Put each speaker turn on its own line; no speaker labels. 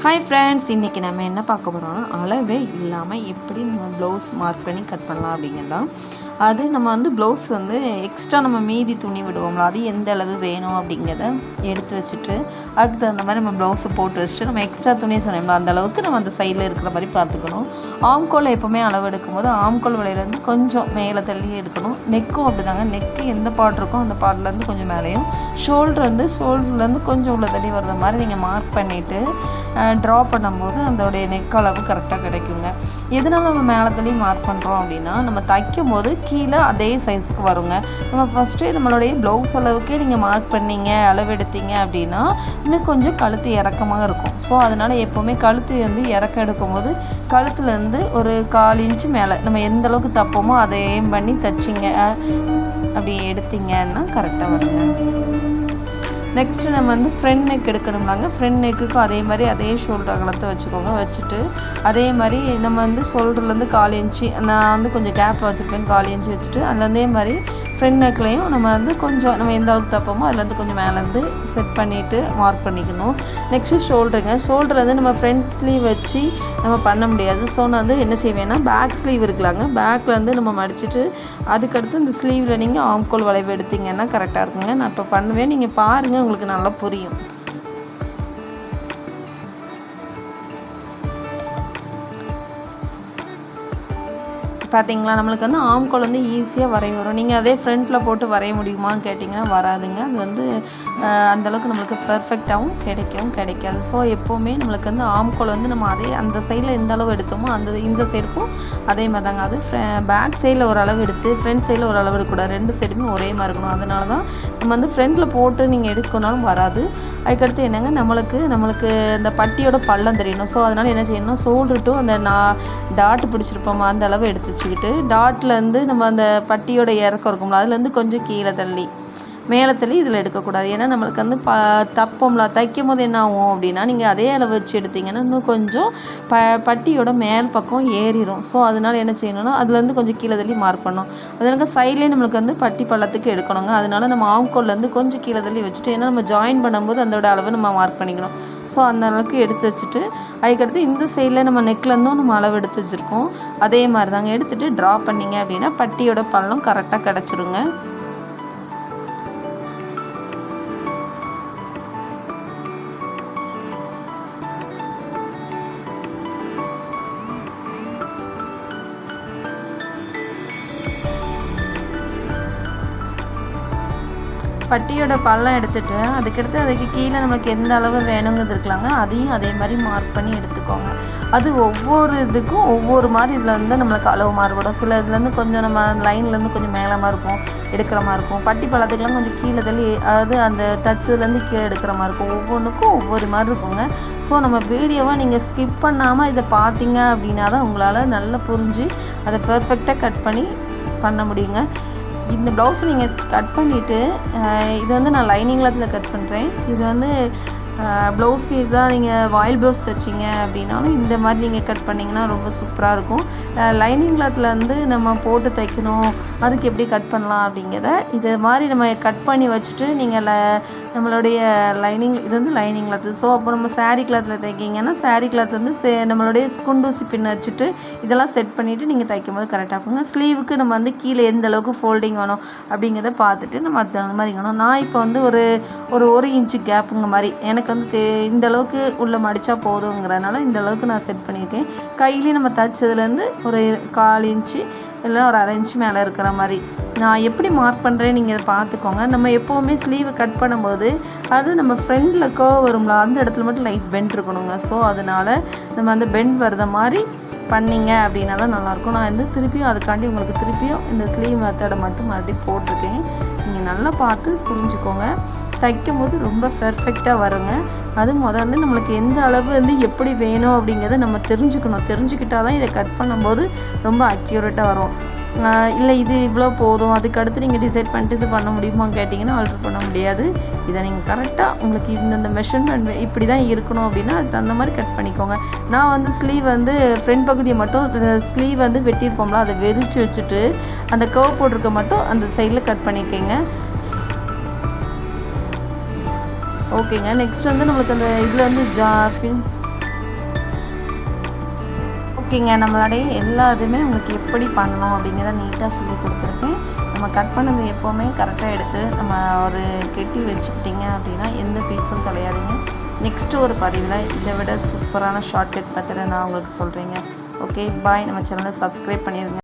Hi friends இன்றைக்கி நம்ம என்ன பார்க்க போகிறோம்னா அளவே இல்லாமல் எப்படி நம்ம ப்ளவுஸ் மார்க் பண்ணி கட் பண்ணலாம் அப்படிங்கிறது தான் அது நம்ம வந்து ப்ளவுஸ் வந்து எக்ஸ்ட்ரா நம்ம மீதி துணி விடுவோம்ல அது எந்த அளவு வேணும் அப்படிங்கிறத எடுத்து வச்சுட்டு அதுக்கு தகுந்த மாதிரி நம்ம ப்ளவுஸை போட்டு வச்சுட்டு நம்ம எக்ஸ்ட்ரா துணி சொன்னோம்ல அந்த அளவுக்கு நம்ம அந்த சைடில் இருக்கிற மாதிரி பார்த்துக்கணும். ஆம்கோல் எப்போவுமே அளவு எடுக்கும்போது ஆம்கோல் வலையிலேருந்து கொஞ்சம் மேலே தள்ளி எடுக்கணும். நெக்கும் அப்படிதாங்க. நெக்கு எந்த பாட் இருக்கோ அந்த பாட்டிலேருந்து கொஞ்சம் மேலேயும். ஷோல்டர் வந்து ஷோல்டர்லேருந்து கொஞ்சம் உள்ள தள்ளி வர்ற மாதிரி நீங்கள் மார்க் பண்ணிவிட்டு ட்ரா பண்ணும்போது அதோடைய நெக் அளவு கரெக்டாக கிடைக்குங்க. எதனால் நம்ம மேலே தள்ளி மார்க் பண்ணுறோம் அப்படின்னா நம்ம தைக்கும் போது கீழே அதே சைஸுக்கு வருங்க. நம்ம ஃபஸ்ட்டு நம்மளுடைய ப்ளவுஸ் அளவுக்கே நீங்கள் மார்க் பண்ணீங்க அளவு எடுத்தீங்க அப்படின்னா இன்னும் கொஞ்சம் கழுத்து இறக்கமாக இருக்கும். ஸோ அதனால் எப்போவுமே கழுத்து வந்து இறக்கம் எடுக்கும்போது கழுத்துலேருந்து ஒரு கால் இன்ச்சு மேலே நம்ம எந்த அளவுக்கு தப்போமோ அதை ஏம் பண்ணி தைச்சிங்க. அப்படி எடுத்தீங்கன்னா கரெக்டாக வருங்க. நெக்ஸ்ட்டு நம்ம வந்து ஃப்ரண்ட் நெக் எடுக்கணும்லாங்க ஃப்ரண்ட் நெக்குக்கும் அதே மாதிரி அதே ஷோல்டர் அகலத்தை வச்சுக்கோங்க வச்சுட்டு அதே மாதிரி நம்ம வந்து ஷோல்டர்லேருந்து கால் இன்ச்சு நான் வந்து கொஞ்சம் கேப் வச்சுருப்பேன் கால் இன்ச்சு வச்சுட்டு அதில் அதே மாதிரி ஃப்ரண்ட் நெக்லையும் நம்ம வந்து கொஞ்சம் நம்ம எந்த அளவுக்கு தப்போமோ அதுலேருந்து கொஞ்சம் மேலேருந்து செட் பண்ணிவிட்டு மார்க் பண்ணிக்கணும். நெக்ஸ்ட்டு ஷோல்டருங்க ஷோல்டர் வந்து நம்ம ஃப்ரண்ட் ஸ்லீவ் வச்சு நம்ம பண்ண முடியாது. ஸோ நான் வந்து என்ன செய்வேன்னா பேக் ஸ்லீவ் இருக்கலாங்க. பேக்கில் வந்து நம்ம மடிச்சுட்டு அதுக்கடுத்து இந்த ஸ்லீவில் நீங்கள் ஆம்கோல் வளைவு எடுத்தீங்கன்னா கரெக்டாக இருக்குங்க. நான் இப்போ பண்ணுவேன். நீங்கள் பாருங்கள் உங்களுக்கு நல்லா புரியும். பார்த்தீங்களா நம்மளுக்கு வந்து ஆம்கோல் வந்து ஈஸியாக வரைய வரும். நீங்கள் அதே ஃப்ரண்ட்டில் போட்டு வரைய முடியுமான்னு கேட்டிங்கன்னா வராதுங்க. அது வந்து அந்தளவுக்கு நம்மளுக்கு பர்ஃபெக்டாகவும் கிடைக்கவும் கிடைக்காது. ஸோ எப்போவுமே நம்மளுக்கு வந்து ஆம்கோல் வந்து நம்ம அதே அந்த சைடில் எந்த அளவு எடுத்தோமோ அந்த இந்த சைடுக்கும் அதே மாதிரி தாங்க அது பேக் சைடில் ஒரு அளவு எடுத்து ஃப்ரண்ட் சைடில் ஒரு அளவு எடுக்கக்கூடாது. ரெண்டு சைடுமே ஒரே மாதிரி இருக்கணும். அதனால தான் நம்ம வந்து ஃப்ரண்ட்டில் போட்டு நீங்கள் எடுக்கணும்னாலும் வராது. அதுக்கடுத்து என்னங்க நம்மளுக்கு நம்மளுக்கு இந்த பட்டியோட பள்ளம் தெரியணும் ஸோ அதனால் என்ன செய்யணும் ஷோல்டர் டு அந்த நான் டாட் பிடிச்சிருப்போமா அந்த அளவு எடுத்து வச்சுக்கிட்டு டாட்லேருந்து நம்ம அந்த பட்டியோட இறக்கம் இருக்கும்ல அதுலேருந்து கொஞ்சம் கீழே தள்ளி. மேலத்துலேயும் இதில் எடுக்கக்கூடாது. ஏன்னா நம்மளுக்கு வந்து ப தப்போம்ல தைக்கும் போது என்ன ஆகும் அப்படின்னா நீங்கள் அதே அளவு வச்சு எடுத்தீங்கன்னா இன்னும் கொஞ்சம் ப பட்டியோட மேல் பக்கம் ஏறிடும் ஸோ அதனால் என்ன செய்யணும்னா அதுலேருந்து கொஞ்சம் கீழே தள்ளி மார்க் பண்ணணும். அதனால சைட்லேயே நம்மளுக்கு வந்து பட்டி பள்ளத்துக்கு எடுக்கணுங்க. அதனால் நம்ம ஆம்கோல்லேருந்து கொஞ்சம் கீழே தள்ளி வச்சுட்டு ஏன்னா நம்ம ஜாயின் பண்ணும்போது அதோட அளவு நம்ம மார்க் பண்ணிக்கணும். ஸோ அந்த அளவுக்கு எடுத்து வச்சுட்டு அதுக்கடுத்து இந்த சைடில் நம்ம நெக்லேருந்தும் நம்ம அளவு எடுத்து வச்சுருக்கோம். அதே மாதிரி தாங்க எடுத்துகிட்டு ட்ரா பண்ணிங்க அப்படின்னா பட்டியோட பள்ளம் கரெக்டாக கிடச்சிருங்க. பட்டியோட பள்ளம் எடுத்துகிட்டு அதுக்கடுத்து அதுக்கு கீழே நம்மளுக்கு எந்த அளவு வேணுங்கிறது இருக்கலாங்க அதையும் அதே மாதிரி மார்க் பண்ணி எடுத்துக்கோங்க. அது ஒவ்வொரு இதுக்கும் ஒவ்வொரு மாதிரி இதில் வந்து நம்மளுக்கு அளவு மாறுபடும். சில இதுலேருந்து கொஞ்சம் நம்ம லைன்லேருந்து கொஞ்சம் மேலமாக இருக்கும் எடுக்கிற மாதிரி இருக்கும். பட்டி பழத்துக்கெல்லாம் கொஞ்சம் கீழே தள்ளி அதாவது அந்த தச்சதுலேருந்து கீழே எடுக்கிற மாதிரி இருக்கும். ஒவ்வொன்றுக்கும் ஒவ்வொரு மாதிரி இருக்குங்க. ஸோ நம்ம வீடியோவை நீங்கள் ஸ்கிப் பண்ணாமல் இதை பார்த்தீங்க அப்படின்னா தான் உங்களால் நல்லா புரிஞ்சு அதை பர்ஃபெக்டாக கட் பண்ணி பண்ண முடியுங்க. இந்த ப்ளவுஸை நீங்கள் கட் பண்ணிவிட்டு இது வந்து நான் லைனிங் கிளாத்தில் கட் பண்ணுறேன் இது வந்து ப்ளவுஸ் பீஸாக நீங்கள் வாயில் ப்ளவுஸ் தைச்சிங்க அப்படின்னாலும் இந்த மாதிரி நீங்கள் கட் பண்ணிங்கன்னா ரொம்ப சூப்பராக இருக்கும். லைனிங் கிளாத்தில் வந்து நம்ம போட்டு தைக்கணும். அதுக்கு எப்படி கட் பண்ணலாம் அப்படிங்கிறத இது மாதிரி நம்ம கட் பண்ணி வச்சுட்டு நீங்கள் ல நம்மளுடைய லைனிங் இது வந்து லைனிங் கிளாத்து ஸோ அப்போ நம்ம சாரீ கிளாத்தில் தைக்கிங்கன்னா சாரீ கிளாத் வந்து சே நம்மளுடைய குண்டூசி பின் வச்சுட்டு இதெல்லாம் செட் பண்ணிவிட்டு நீங்கள் தைக்கும் போது கரெக்டாக இருக்குங்க. ஸ்லீவுக்கு நம்ம வந்து கீழே எந்த அளவுக்கு ஃபோல்டிங் வேணும் அப்படிங்கிறத பார்த்துட்டு நம்ம அது தகுந்த மாதிரி வேணும். நான் இப்போ வந்து ஒரு ஒரு ஒரு இன்ச்சு கேப்புங்க மாதிரி எனக்கு எனக்கு வந்து இந்த அளவுக்கு உள்ளே மடித்தா போதுங்கிறதுனால இந்த அளவுக்கு நான் செட் பண்ணியிருக்கேன். கையிலேயே நம்ம தைச்சதுலேருந்து ஒரு கால் இன்ச்சு இல்லை ஒரு அரை இன்ச்சு மேலே இருக்கிற மாதிரி. நான் எப்படி மார்க் பண்ணுறேன் நீங்கள் இதை பார்த்துக்கோங்க. நம்ம எப்போவுமே ஸ்லீவை கட் பண்ணும்போது அது நம்ம ஃப்ரெண்டில் கோ வரும்ல அந்த இடத்துல மட்டும் லைட் பெண்ட் இருக்கணுங்க. ஸோ அதனால் நம்ம அந்த பெண்ட் வர்ற மாதிரி பண்ணிங்க அப்படின்னா தான் நல்லாயிருக்கும். நான் வந்து திருப்பியும் அதுக்காண்டி உங்களுக்கு திருப்பியும் இந்த ஸ்லீவ் மெத்தடை மட்டும் மறுபடியும் போட்டிருக்கேன். நீங்கள் நல்லா பார்த்து புரிஞ்சுக்கோங்க. தைக்கும் போது ரொம்ப பெர்ஃபெக்டாக வருங்க. அது முதல்ல நம்மளுக்கு எந்த அளவு வந்து எப்படி வேணும் அப்படிங்கிறத நம்ம தெரிஞ்சுக்கணும். தெரிஞ்சுக்கிட்டால் தான் இதை கட் பண்ணும்போது ரொம்ப அக்யூரேட்டாக வரும். இல்லை இது இவ்வளோ போதும். அதுக்கு அடுத்து நீங்கள் டிசைட் பண்ணிட்டு இது பண்ண முடியுமான்னு கேட்டிங்கன்னா ஆல்ட்ரு பண்ண முடியாது. இதை நீங்கள் கரெக்டாக உங்களுக்கு இந்தந்த மெஷர்மெண்ட் இப்படி தான் இருக்கணும் அப்படின்னா அது தகுந்த மாதிரி கட் பண்ணிக்கோங்க. நான் வந்து ஸ்லீவ் வந்து ஃப்ரண்ட் பகுதியை மட்டும் ஸ்லீவ் வந்து வெட்டியிருப்போம்ல அதை வெறிச்சு வச்சுட்டு அந்த கவ் போட்டிருக்க மட்டும் அந்த சைடில் கட் பண்ணிக்கோங்க. ஓகேங்க. நெக்ஸ்ட் வந்து நம்மளுக்கு அந்த இதில் வந்து ஜா ஓகேங்க. நம்மளுடைய எல்லா இதுவுமே உங்களுக்கு எப்படி பண்ணணும் அப்படிங்கிறத நீட்டாக சொல்லி கொடுத்துருக்கேன். நம்ம கட் பண்ணது எப்போவுமே கரெக்டாக எடுத்து நம்ம ஒரு கெட்டி வச்சுக்கிட்டிங்க அப்படின்னா எந்த பீஸும் தொலையாதுங்க. நெக்ஸ்ட்டு ஒரு பதிவில் இதை விட சூப்பரான ஷார்ட்கட் பற்றின நான் உங்களுக்கு சொல்கிறேங்க ஓகே பாய் நம்ம சேனலை சப்ஸ்கிரைப் பண்ணிடுங்க